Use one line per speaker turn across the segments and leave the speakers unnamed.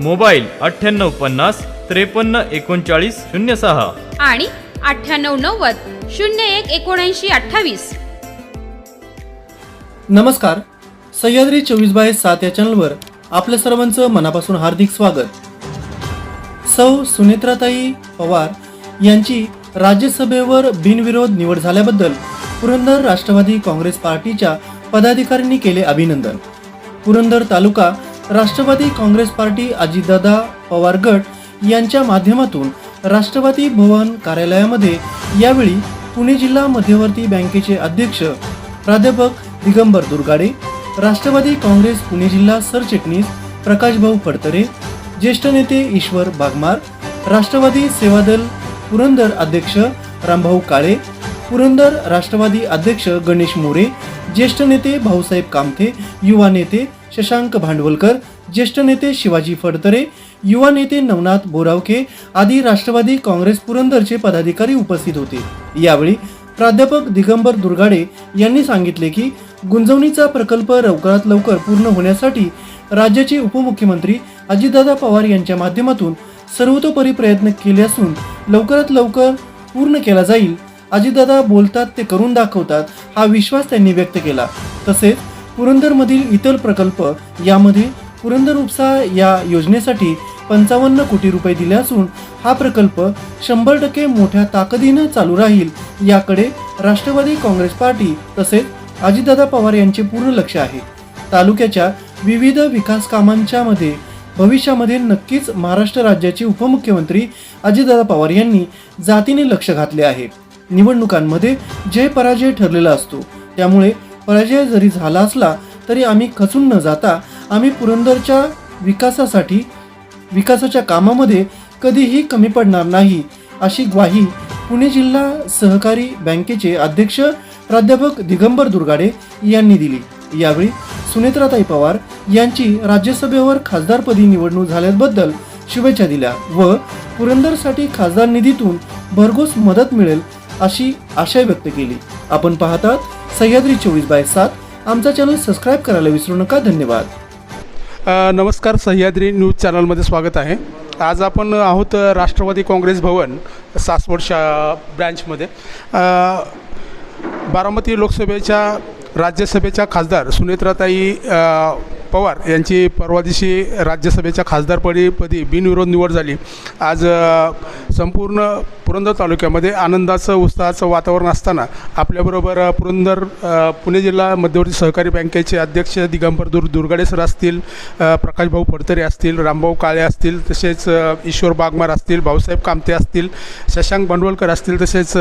Mobile अठ्ठ्याण्णव पन्नास त्रेपन्न एकोणचाळीस शून्य सहा.
आणि अठ्ठ्याण्णव नव्वद शून्य एक एकोणऐंशी अठ्ठावीस.
नमस्कार. सह्याद्री चोवीस बाय सात या चॅनलवर आपल्या सर्वांचं मनापासून हार्दिक स्वागत. सौ सुनेत्राताई पवार यांची राज्यसभेवर बिनविरोध निवड झाल्याबद्दल पुरंदर राष्ट्रवादी काँग्रेस पार्टीच्या पदाधिकाऱ्यांनी केले अभिनंदन. पुरंदर तालुका राष्ट्रवादी काँग्रेस पार्टी अजितदादा पवार गट यांच्या माध्यमातून राष्ट्रवादी भवन कार्यालयामध्ये यावेळी पुणे जिल्हा मध्यवर्ती बँकेचे अध्यक्ष प्राध्यापक दिगंबर दुर्गाडे राष्ट्रवादी काँग्रेस पुणे जिल्हा सरचिटणीस प्रकाशभाऊ फडतरे ज्येष्ठ नेते ईश्वर बागमार राष्ट्रवादी सेवादल पुरंदर अध्यक्ष रामभाऊ काळे पुरंदर राष्ट्रवादी अध्यक्ष गणेश मोरे ज्येष्ठ नेते भाऊसाहेब कामथे युवा नेते शशांक भांडवलकर ज्येष्ठ नेते शिवाजी फडतरे युवा नेते नवनाथ बोरावके आदी राष्ट्रवादी काँग्रेस पुरंदरचे पदाधिकारी उपस्थित होते. यावेळी प्राध्यापक दिगंबर दुर्गाडे यांनी सांगितले की गुंजवणीचा प्रकल्प लवकरात लवकर पूर्ण होण्यासाठी राज्याचे उपमुख्यमंत्री अजितदादा पवार यांच्या माध्यमातून सर्वतोपरी प्रयत्न केले असून लवकरात लवकर पूर्ण केला जाईल अजितदादा बोलतात ते करून दाखवतात हा विश्वास त्यांनी व्यक्त केला. तसेच पुरंदरमधील इतर प्रकल्प यामध्ये पुरंदर उपसा या योजनेसाठी पंचावन्न कोटी रुपये दिले असून हा प्रकल्प शंभर टक्के मोठ्या ताकदीनं चालू राहील याकडे राष्ट्रवादी काँग्रेस पार्टी तसेच अजितदादा पवार यांचे पूर्ण लक्ष आहे. तालुक्याच्या विविध विकास कामांच्या मध्ये भविष्यामध्ये नक्कीच महाराष्ट्र राज्याचे उपमुख्यमंत्री अजितदादा पवार यांनी जातीने लक्ष घातले आहे. निवडणुकांमध्ये जय पराजय ठरलेला असतो त्यामुळे पराजय जरी झाला असला तरी आम्ही खचून न जाता आम्ही पुरंदरच्या विकासासाठी विकासाच्या कामामध्ये कधीही कमी पडणार नाही अशी ग्वाही पुणे जिल्हा सहकारी बँकेचे अध्यक्ष प्राध्यापक दिगंबर दुर्गाडे यांनी दिली. यावेळी सुनेत्राताई पवार यांची राज्यसभेवर खासदारपदी निवडणूक झाल्याबद्दल शुभेच्छा दिल्या व पुरंदरसाठी खासदार निधीतून भरघोस मदत मिळेल अशी आशा व्यक्त केली. आपण पाहतात सह्याद्री चोवीस बाय सात. आमचा चॅनल सबस्क्राईब करायला विसरू नका. धन्यवाद.
नमस्कार सह्याद्री न्यूज चॅनलमध्ये स्वागत आहे. आज आपण आहोत राष्ट्रवादी काँग्रेस भवन सासवड शा ब्रँचमध्ये. बारामती लोकसभेच्या राज्यसभेच्या खासदार सुनेत्राताई पवार यांची परवा दिवशी राज्यसभेच्या खासदारपदी पदी बिनविरोध निवड झाली. आज संपूर्ण पुरंदर तालुक्यामध्ये आनंदाचं उत्साहाचं वातावरण असताना आपल्याबरोबर पुरंदर पुणे जिल्हा मध्यवर्ती सहकारी बँकेचे अध्यक्ष दिगंबर दुर दुर्गाडे सर असतील प्रकाशभाऊ फडतरे असतील रामभाऊ काळे असतील तसेच ईश्वर बागमार असतील भाऊसाहेब कामते असतील शशांक भांडवलकर असतील तसेच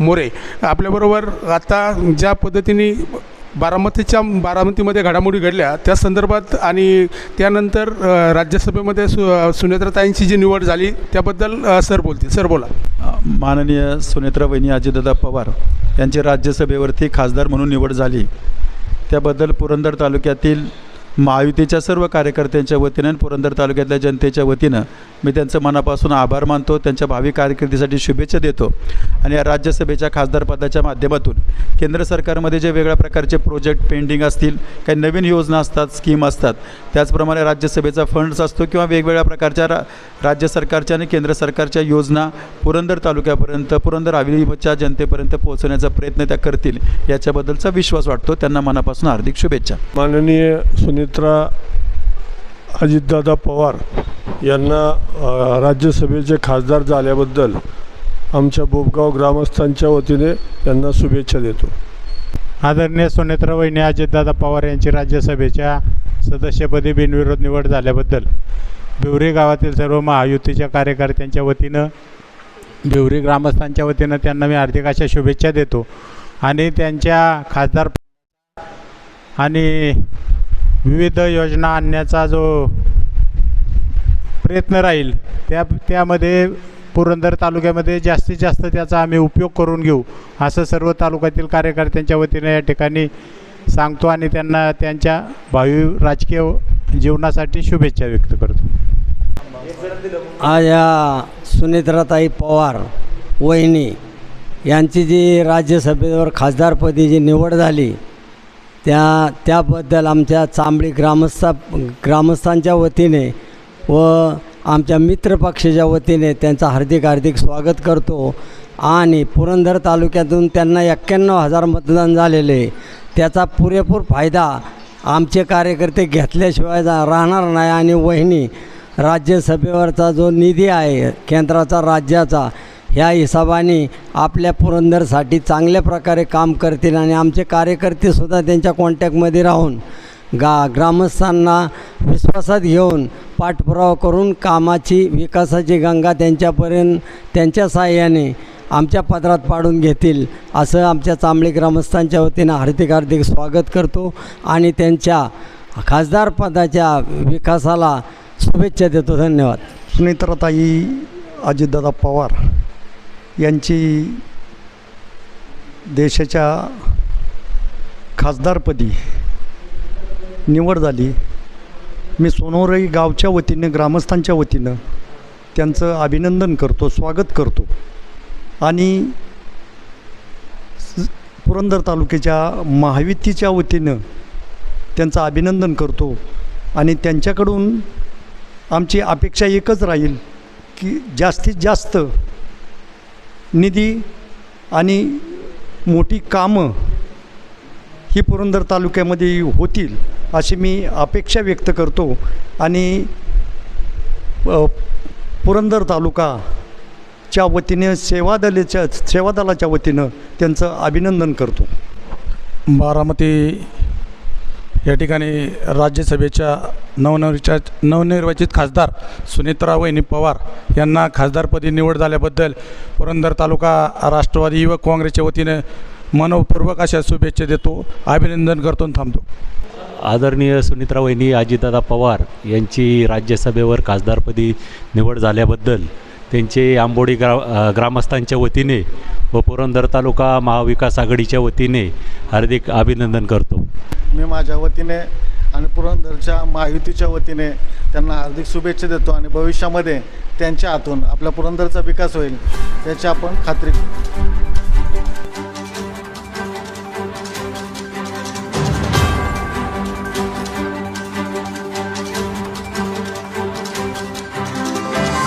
मोरे. आपल्याबरोबर आता ज्या पद्धतीने बारामतीच्या बारामतीमध्ये घडामोडी घडल्या. त्या संदर्भात आणि त्यानंतर राज्यसभेमध्ये सु सुनेत्राताईंची जी निवड झाली त्याबद्दल सर बोलतील. सर बोला.
माननीय सुनेत्रा वहिनी अजितदादा पवार यांची राज्यसभेवरती खासदार म्हणून निवड झाली. त्याबद्दल पुरंदर तालुक्यातील महायुतीच्या सर्व कार्यकर्त्यांच्या वतीनं आणि पुरंदर तालुक्यातल्या जनतेच्या वतीनं मी त्यांचं मनापासून आभार मानतो त्यांच्या भावी कारकिर्दीसाठी शुभेच्छा देतो. आणि या राज्यसभेच्या खासदारपदाच्या माध्यमातून केंद्र सरकारमध्ये जे वेगळ्या प्रकारचे प्रोजेक्ट पेंडिंग असतील काही नवीन योजना असतात स्कीम असतात त्याचप्रमाणे राज्यसभेचा फंड्स असतो किंवा वेगवेगळ्या प्रकारच्या रा राज्य सरकारच्या आणि केंद्र सरकारच्या योजना पुरंदर तालुक्यापर्यंत पुरंदर हवेलीच्या जनतेपर्यंत पोहोचवण्याचा प्रयत्न त्या करतील याच्याबद्दलचा विश्वास वाटतो. त्यांना मनापासून हार्दिक शुभेच्छा.
माननीय मित्र अजितदादा पवार यांना राज्यसभेचे खासदार झाल्याबद्दल आमच्या बोबगाव ग्रामस्थांच्या वतीने त्यांना शुभेच्छा देतो.
आदरणीय सुनेत्रा वहिनी अजितदादा पवार यांची राज्यसभेच्या सदस्यपदी बिनविरोध निवड झाल्याबद्दल भिवरी गावातील सर्व महायुतीच्या कार्यकर्त्यांच्या वतीनं भिवरी ग्रामस्थांच्या वतीनं त्यांना मी हार्दिक अशा शुभेच्छा देतो. आणि त्यांच्या खासदार आणि विविध योजना आणण्याचा जो प्रयत्न राहील त्या त्यामध्ये पुरंदर तालुक्यामध्ये जास्तीत जास्त त्याचा आम्ही उपयोग करून घेऊ असं सर्व तालुक्यातील कार्यकर्त्यांच्या वतीने या ठिकाणी सांगतो आणि त्यांना त्यांच्या भावी राजकीय जीवनासाठी शुभेच्छा व्यक्त करतो.
आज या सुनेत्राताई पवार वहिनी यांची जी राज्यसभेवर खासदारपदी जी निवड झाली त्या त्याबद्दल आमच्या चांबळी ग्रामस्था ग्रामस्थांच्या वतीने व आमच्या मित्रपक्षाच्या वतीने त्यांचं हार्दिक हार्दिक स्वागत करतो. आणि पुरंदर तालुक्यातून त्यांना एक्क्याण्णव हजार मतदान झालेले. त्याचा पुरेपूर फायदा आमचे कार्यकर्ते घेतल्याशिवाय जा राहणार नाही. आणि वहिनी राज्यसभेवरचा जो निधी आहे केंद्राचा राज्याचा ह्या हिशोबाने आपल्या पुरंदरसाठी चांगल्या प्रकारे काम करतील आणि आमचे कार्यकर्तेसुद्धा त्यांच्या कॉन्टॅक्टमध्ये राहून गा ग्रामस्थांना विश्वासात घेऊन पाठपुरावा करून कामाची विकासाची गंगा त्यांच्यापर्यंत त्यांच्या सहाय्याने आमच्या पदरात पाडून घेतील असं आमच्या चांबळी ग्रामस्थांच्या वतीनं हार्दिक हार्दिक स्वागत करतो आणि त्यांच्या खासदार पदाच्या विकासाला शुभेच्छा देतो. धन्यवाद.
सुनीत्रताई अजितदादा पवार. यांची देशाच्या खासदारपदी निवड झाली. मी सोनोरई गावच्या वतीनं ग्रामस्थांच्या वतीनं त्यांचं अभिनंदन करतो स्वागत करतो. आणि पुरंदर तालुक्याच्या महायुतीच्या वतीनं त्यांचं अभिनंदन करतो. आणि त्यांच्याकडून आमची अपेक्षा एकच राहील की जास्तीत जास्त निधी आणि मोठी कामं ही पुरंदर तालुक्यामध्ये होतील अशी मी अपेक्षा व्यक्त करतो. आणि पुरंदर तालुकाच्या वतीने सेवादलाच्या सेवादलाच्या वतीनं त्यांचं अभिनंदन करतो.
बारामती या ठिकाणी राज्यसभेच्या नवनिर्वाचित नवनिर्वाचित खासदार सुनेत्रा वहिनी पवार यांना खासदारपदी निवड झाल्याबद्दल पुरंदर तालुका राष्ट्रवादी युवक काँग्रेसच्या वतीनं मनपूर्वक अशा शुभेच्छा देतो. अभिनंदन करतो थांबतो.
आदरणीय सुनित्रा वहिनी अजितदादा पवार यांची राज्यसभेवर खासदारपदी निवड झाल्याबद्दल त्यांचे आंबोडी ग्रा ग्रामस्थांच्या वतीने व पुरंदर तालुका महाविकास आघाडीच्या वतीने हार्दिक अभिनंदन करतो.
मी माझ्या वतीने आणि पुरंदरच्या महायुतीच्या वतीने त्यांना हार्दिक शुभेच्छा देतो आणि भविष्यामध्ये त्यांच्या हातून आपल्या पुरंदरचा विकास होईल याची आपण खात्री